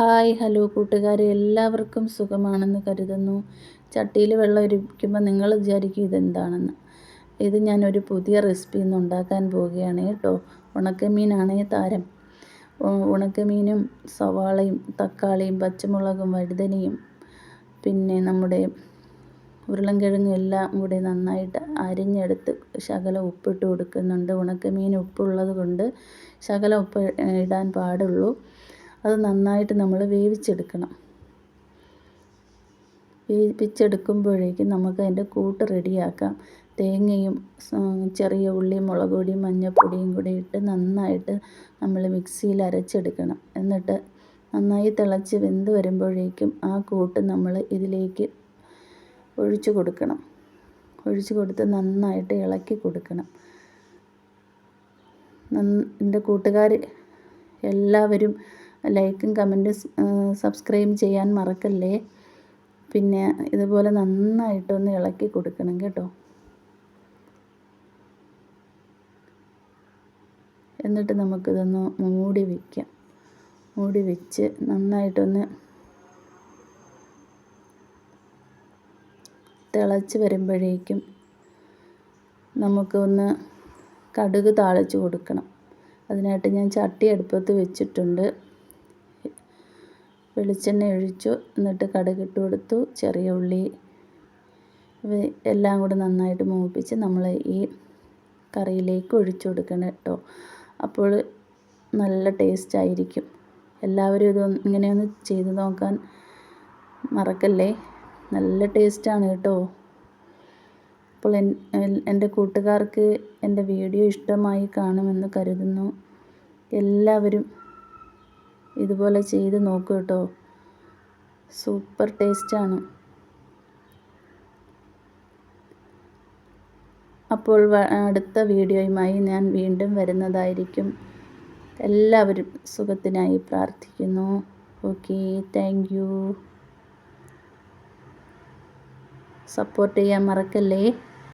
Hi hello കൂട്ടുകാരെ. എല്ലാവർക്കും സുഖമാണെന്ന് കരുതുന്നു. ചട്ടിയിൽ വെള്ളം ഒരുക്കുമ്പോൾ നിങ്ങൾ വിചാരിക്കും ഇതെന്താണെന്ന്. ഇത് ഞാനൊരു പുതിയ റെസിപ്പി ഇന്ന് ഉണ്ടാക്കാൻ പോവുകയാണ് കേട്ടോ. ഉണക്കമീനാണ് താരം. ഉണക്കമീനും സവാളയും തക്കാളിയും പച്ചമുളകും വഴുതനയും പിന്നെ നമ്മുടെ ഉരുളൻകിഴങ്ങും എല്ലാം കൂടി നന്നായിട്ട് അരിഞ്ഞെടുത്ത് ശകലം ഉപ്പിട്ട് കൊടുക്കുന്നുണ്ട്. ഉണക്കമീൻ ഉപ്പുള്ളത് കൊണ്ട് ശകല ഉപ്പ് ഇടാൻ പാടുള്ളൂ. അത് നന്നായിട്ട് നമ്മൾ വേവിച്ചെടുക്കണം. വേവിപ്പിച്ചെടുക്കുമ്പോഴേക്കും നമുക്ക് അതിന്റെ കൂട്ട് റെഡിയാക്കാം. തേങ്ങയും ചെറിയ ഉള്ളിയും മുളക് പൊടിയും മഞ്ഞൾപ്പൊടിയും കൂടി ഇട്ട് നന്നായിട്ട് നമ്മൾ മിക്സിയിൽ അരച്ചെടുക്കണം. എന്നിട്ട് നന്നായി തിളച്ച് വെന്ത് വരുമ്പോഴേക്കും ആ കൂട്ട് നമ്മൾ ഇതിലേക്ക് ഒഴിച്ചു കൊടുക്കണം. ഒഴിച്ചു കൊടുത്ത് നന്നായിട്ട് ഇളക്കി കൊടുക്കണം. എന്റെ കൂട്ടുകാർ എല്ലാവരും ലൈക്കും കമന്റും സബ്സ്ക്രൈബ് ചെയ്യാൻ മറക്കല്ലേ? പിന്നെ ഇതുപോലെ നന്നായിട്ടൊന്ന് ഇളക്കി കൊടുക്കണം കേട്ടോ. എന്നിട്ട് നമുക്കിതൊന്ന് മൂടി വയ്ക്കാം മൂടി വെച്ച് നന്നായിട്ടൊന്ന് തിളച്ച് വരുമ്പോഴേക്കും നമുക്കൊന്ന് കടുക് താളിച്ച് കൊടുക്കണം. അതിനായിട്ട് ഞാൻ ചട്ടി അടുപ്പത്ത് വെച്ചിട്ടുണ്ട്. വെളിച്ചെണ്ണ ഒഴിച്ചു. എന്നിട്ട് കടുകിട്ട് കൊടുത്തു. ചെറിയ ഉള്ളി എല്ലാം കൂടി നന്നായിട്ട് മൂപ്പിച്ച് നമ്മൾ ഈ കറിയിലേക്ക് ഒഴിച്ചു കൊടുക്കണം കേട്ടോ. അപ്പോൾ നല്ല ടേസ്റ്റ് ആയിരിക്കും. എല്ലാവരും ഇത് ഇങ്ങനെയൊന്ന് ചെയ്ത് നോക്കാൻ മറക്കല്ലേ? നല്ല ടേസ്റ്റാണ് കേട്ടോ. അപ്പോൾ എന്റെ കൂട്ടുകാർക്ക് എന്റെ വീഡിയോ ഇഷ്ടമായി കാണുമെന്ന് കരുതുന്നു. എല്ലാവരും ഇതുപോലെ ചെയ്ത് നോക്കൂ കേട്ടോ. സൂപ്പർ ടേസ്റ്റാണ്. അപ്പോൾ അടുത്ത വീഡിയോയുമായി ഞാൻ വീണ്ടും വരുന്നതായിരിക്കും. എല്ലാവരും സുഖത്തിനായി പ്രാർത്ഥിക്കുന്നു. ഓക്കെ താങ്ക് യു സപ്പോർട്ട് ചെയ്യാൻ മറക്കല്ലേ?